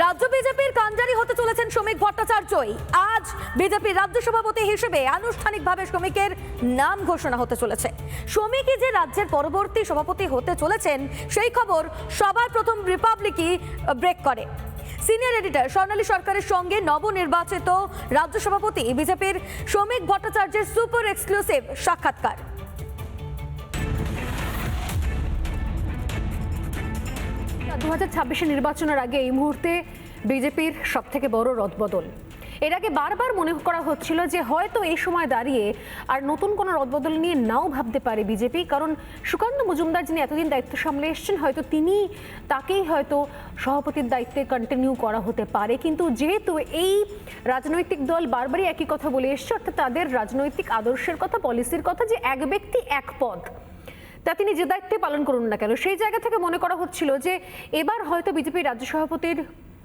রাজ্য বিজেপির কাঞ্জারি হতে চলেছেন শ্রমিক ভট্টাচার্যই। আজ বিজেপির রাজ্য সভাপতি হিসেবে আনুষ্ঠানিকভাবে শ্রমিকের নাম ঘোষণা হতে চলেছে। শ্রমিকই যে রাজ্যের পরবর্তী সভাপতি হতে চলেছেন, সেই খবর সবার প্রথম রিপাবলিকই ব্রেক করে। সিনিয়র এডিটর স্বর্ণালী সরকারের সঙ্গে নবনির্বাচিত রাজ্য সভাপতি বিজেপির শ্রমিক ভট্টাচার্যের সুপার এক্সক্লুসিভ সাক্ষাৎকার। দু হাজার ছাব্বিশে নির্বাচনের আগে এই মুহূর্তে বিজেপির সব থেকে বড় রদবদল। এর আগে বারবার মনে করা হচ্ছিল যে হয়তো এই সময় দাঁড়িয়ে আর নতুন কোনো রদবদল নিয়ে নাও ভাবতে পারে বিজেপি, কারণ সুকান্ত মজুমদার যিনি এতদিন দায়িত্ব সামলে এসেছেন, হয়তো তিনি তাকেই হয়তো সভাপতির দায়িত্বে কন্টিনিউ করা হতে পারে। কিন্তু যেহেতু এই রাজনৈতিক দল বারবারই একই কথা বলে এসছে, অর্থাৎ তাদের রাজনৈতিক আদর্শের কথা পলিসির কথা, যে এক ব্যক্তি এক পদ তা তিনি যে দায়িত্বে পালন করুন না কেন, সেই জায়গা থেকে মনে করা হচ্ছিল যে এবার হয়তো বিজেপির রাজ্য সভাপতির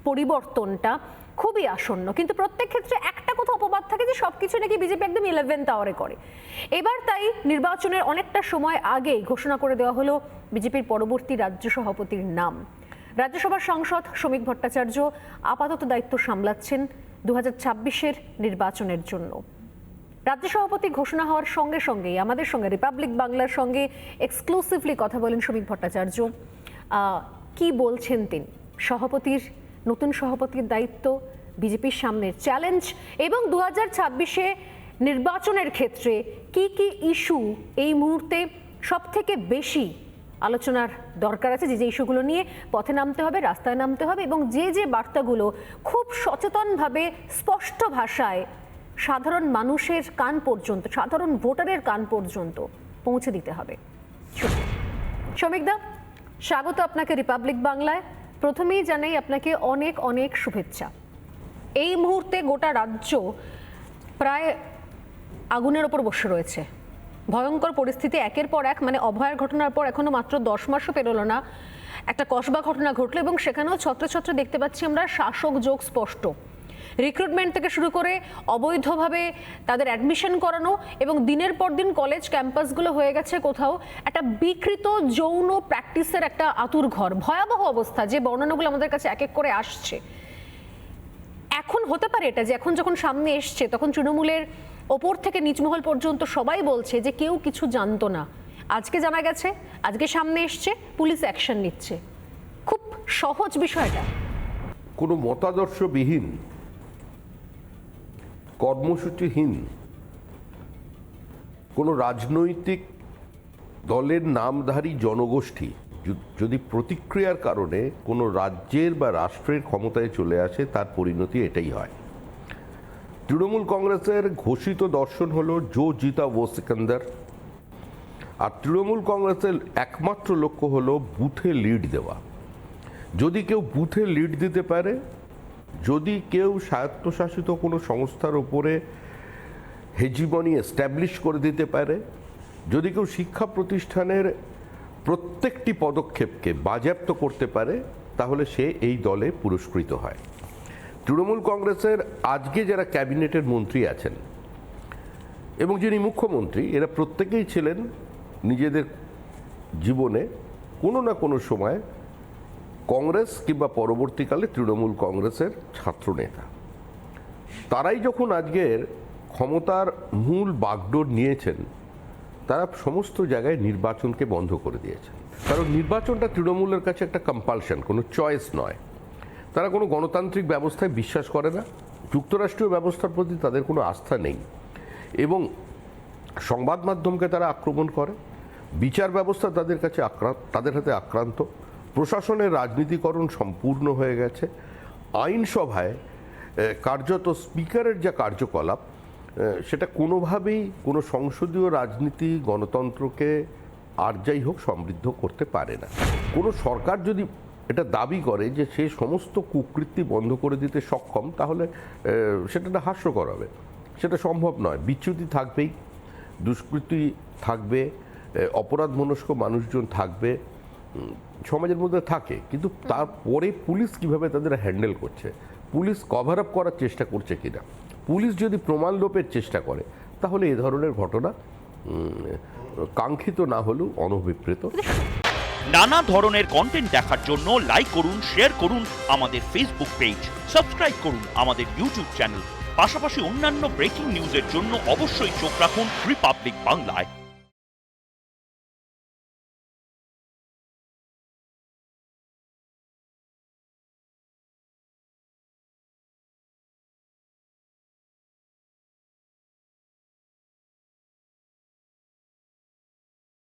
পরিবর্তনটা খুবই আসন্ন। কিন্তু প্রত্যেক ক্ষেত্রে একটা কথা অপবাদ থাকে যে সব কিছু নাকি বিজেপি একদম ইলেভেন্থ আওয়ারে করে। এবার তাই নির্বাচনের অনেকটা সময় আগেই ঘোষণা করে দেওয়া হলো বিজেপির পরবর্তী রাজ্য সভাপতির নাম। রাজ্যসভার সাংসদ শ্রমিক ভট্টাচার্য আপাতত দায়িত্ব সামলাচ্ছেন দু হাজার নির্বাচনের জন্য। রাজ্য সভাপতি ঘোষণা হওয়ার সঙ্গে সঙ্গেই আমাদের সঙ্গে রিপাবলিক বাংলার সঙ্গে এক্সক্লুসিভলি কথা বলেন শ্রমিক ভট্টাচার্য। কি বলছেন তিনি? সভাপতির, নতুন সভাপতির দায়িত্ব, বিজেপির সামনে চ্যালেঞ্জ এবং দু হাজার ছাব্বিশে নির্বাচনের ক্ষেত্রে কি কি ইস্যু এই মুহূর্তে সব থেকে বেশি আলোচনার দরকার আছে? যে যে ইস্যুগুলো নিয়ে পথে নামতে হবে, রাস্তায় নামতে হবে এবং যে যে বার্তাগুলো খুব সচেতনভাবে, স্পষ্ট ভাষায় সাধারণ মানুষের কান পর্যন্ত, সাধারণ ভোটারের কান পর্যন্ত পৌঁছে দিতে হবে। শ্রমিকদা, স্বাগত আপনাকে রিপাবলিক বাংলায়। প্রথমেই জানাই আপনাকে অনেক অনেক শুভেচ্ছা। এই মুহূর্তে গোটা রাজ্য প্রায় আগুনের ওপর বসে রয়েছে। ভয়ঙ্কর পরিস্থিতি, একের পর এক মানে অভয়ের ঘটনার পর এখনও মাত্র দশ মাসও পেরোলো না। একটা কসবা ঘটনা ঘটলো এবং সেখানেও ছত্র ছত্র দেখতে পাচ্ছি আমরা, শাসক যোগ স্পষ্ট। রিক্রুটমেন্ট থেকে শুরু করে অবৈধভাবে তাদের অ্যাডমিশন করানো এবং দিনের পর দিন কলেজ ক্যাম্পাসগুলো হয়ে গেছে কোথাও একটা বিকৃত যৌন প্র্যাকটিসের একটা আতুর ঘর। ভয়াবহ অবস্থা যে বর্ণনাগুলো আমাদের কাছে এক এক করে আসছে। এখন হতে পারে এটা যে এখন যখন সামনে এসছে, তখন তৃণমূলের ওপর থেকে নিচমহল পর্যন্ত সবাই বলছে যে কেউ কিছু জানতো না। আজকে জানা গেছে, আজকে সামনে এসছে, পুলিশ অ্যাকশন নিচ্ছে। খুব সহজ বিষয়টা। কোনো মতাদর্শবিহীন কর্মসূচিহীন। কোনো রাজনৈতিক দলের নামধারী জনগোষ্ঠী যদি প্রতিক্রিয়ার কারণে কোনো রাজ্যের বা রাষ্ট্রের ক্ষমতায় চলে আসে, তার পরিণতি এটাই হয়। তৃণমূল কংগ্রেসের ঘোষিত দর্শন হলো জো জিতা ও সিকান্দার। আর তৃণমূল কংগ্রেসের একমাত্র লক্ষ্য হলো বুথে লিড দেওয়া। যদি কেউ বুথে লিড দিতে পারে যদি কেউ স্বায়ত্তশাসিত কোনো সংস্থার উপরে হেজিমনি এস্টাবলিশ করে দিতে পারে, যদি কেউ শিক্ষা প্রতিষ্ঠানের প্রত্যেকটি পদক্ষেপকে বাজেয়াপ্ত করতে পারে, তাহলে সে এই দলে পুরস্কৃত হয়। তৃণমূল কংগ্রেসের আজকে যারা ক্যাবিনেটের মন্ত্রী আছেন, এবং যিনি মুখ্যমন্ত্রী, এরা প্রত্যেকেই ছিলেন নিজেদের জীবনে কোনো না কোনো সময় কংগ্রেস কিংবা পরবর্তীকালে তৃণমূল কংগ্রেসের ছাত্রনেতা। তারাই যখন আজকের ক্ষমতার মূল বাগডোর নিয়েছেন, তারা সমস্ত জায়গায় নির্বাচনকে বন্ধ করে দিয়েছেন। কারণ নির্বাচনটা তৃণমূলের কাছে একটা কম্পালশন কোনো চয়েস নয়। তারা কোনো গণতান্ত্রিক ব্যবস্থায় বিশ্বাস করে না। যুক্তরাষ্ট্রীয় ব্যবস্থার প্রতি তাদের কোনো আস্থা নেই। এবং সংবাদ মাধ্যমকে তারা আক্রমণ করে। বিচার ব্যবস্থা তাদের কাছে আক্রান্ত, তাদের হাতে আক্রান্ত। প্রশাসনের রাজনীতিকরণ সম্পূর্ণ হয়ে গেছে। আইনসভায় কার্যত স্পিকারের যা কার্যকলাপ সেটা কোনোভাবেই কোনো সংসদীয় রাজনীতি গণতন্ত্রকে আর যাই হোক সমৃদ্ধ করতে পারে না। কোনো সরকার যদি এটা দাবি করে যে সে সমস্ত কুকৃতি বন্ধ করে দিতে সক্ষম তাহলে সেটা একটা হাস্যকর হবে। সেটা সম্ভব নয়। বিচ্যুতি থাকবেই দুষ্কৃতি থাকবে এ, অপরাধ মনস্ক মানুষজন থাকবে সমাজের মধ্যে থাকে, কিন্তু তারপরে পুলিশ কীভাবে তাদের হ্যান্ডেল করছে? পুলিশ কভার আপ করার চেষ্টা করছে কিনা? পুলিশ যদি প্রমাণ লোপের চেষ্টা করে, তাহলে এ ধরনের ঘটনা কাঙ্ক্ষিত না হলেও অনভিপ্রেত। নানা ধরনের কন্টেন্ট দেখার জন্য লাইক করুন শেয়ার করুন আমাদের ফেসবুক পেজ সাবস্ক্রাইব করুন আমাদের ইউটিউব চ্যানেল পাশাপাশি অন্যান্য ব্রেকিং নিউজের জন্য অবশ্যই চোখ রাখুন রিপাবলিক বাংলায়